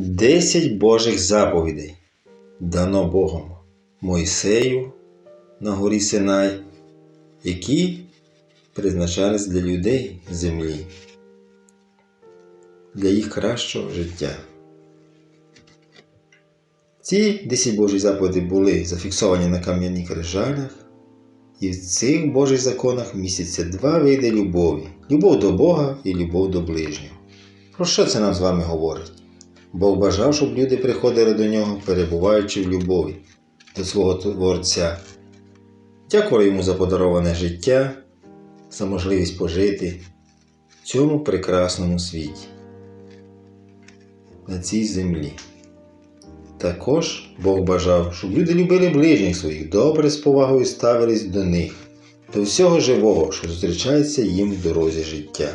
Десять Божих заповідей дано Богом Мойсею на горі Синай, які призначались для людей землі, для їх кращого життя. Ці 10 Божі заповіді були зафіксовані на кам'яних крижалях, і в цих Божих законах містяться два види любові: любов до Бога і любов до ближнього. Про що це нам з вами говорить? Бог бажав, щоб люди приходили до нього, перебуваючи в любові до свого Творця. Дякували йому за подароване життя, за можливість пожити в цьому прекрасному світі, на цій землі. Також Бог бажав, щоб люди любили ближніх своїх, добре з повагою ставились до них, до всього живого, що зустрічається їм в дорозі життя.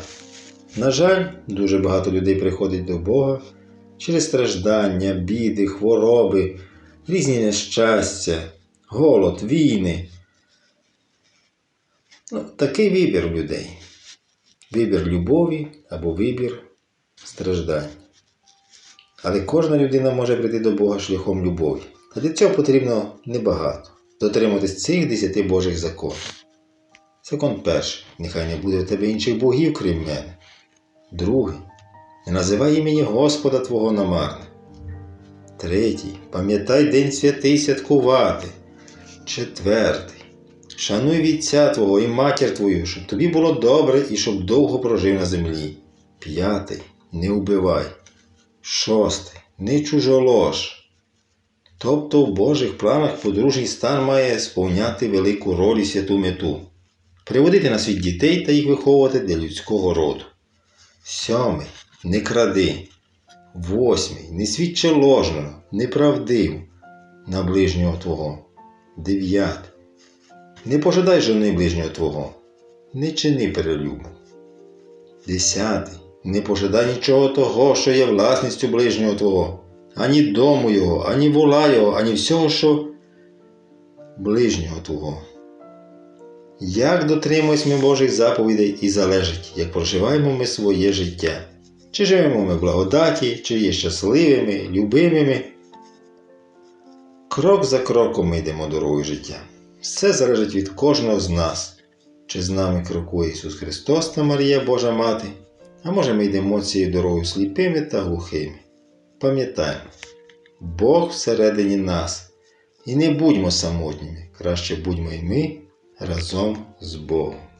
На жаль, дуже багато людей приходить до Бога через страждання, біди, хвороби, різні нещастя, голод, війни. Ну, такий вибір людей. Вибір любові або вибір страждань. Але кожна людина може прийти до Бога шляхом любові. А для цього потрібно небагато дотримуватись цих десяти Божих законів. Закон перший. Нехай не буде у тебе інших богів, крім мене. Другий. Не називай імені Господа Твого намарне. Третій. Пам'ятай день святий святкувати. Четвертий. Шануй вітця Твого і матір Твою, щоб тобі було добре і щоб довго прожив на землі. П'ятий. Не убивай. Шостий. Не чужолож. Тобто в Божих планах подружній стан має сповняти велику роль і святу мету. Приводити на світ дітей та їх виховувати для людського роду. Сьомий. Не кради. Восьмий. Не свідчи ложного, неправдив на ближнього Твого. Дев'ятий. Не пожадай жони ближнього Твого. Не чини перелюбу. Десятий. Не пожадай нічого того, що є власністю ближнього Твого, ані дому його, ані вола його, ані всього, що ближнього Твого. Як дотримуємось ми Божих заповідей і залежить, як проживаємо ми своє життя. Чи живемо ми в благодаті, чи є щасливими, любимими. Крок за кроком ми йдемо дорогою життя. Все залежить від кожного з нас, чи з нами крокує Ісус Христос та Марія Божа Мати, а може ми йдемо цією дорогою сліпими та глухими. Пам'ятаємо, Бог всередині нас, і не будьмо самотніми, краще будьмо і ми разом з Богом.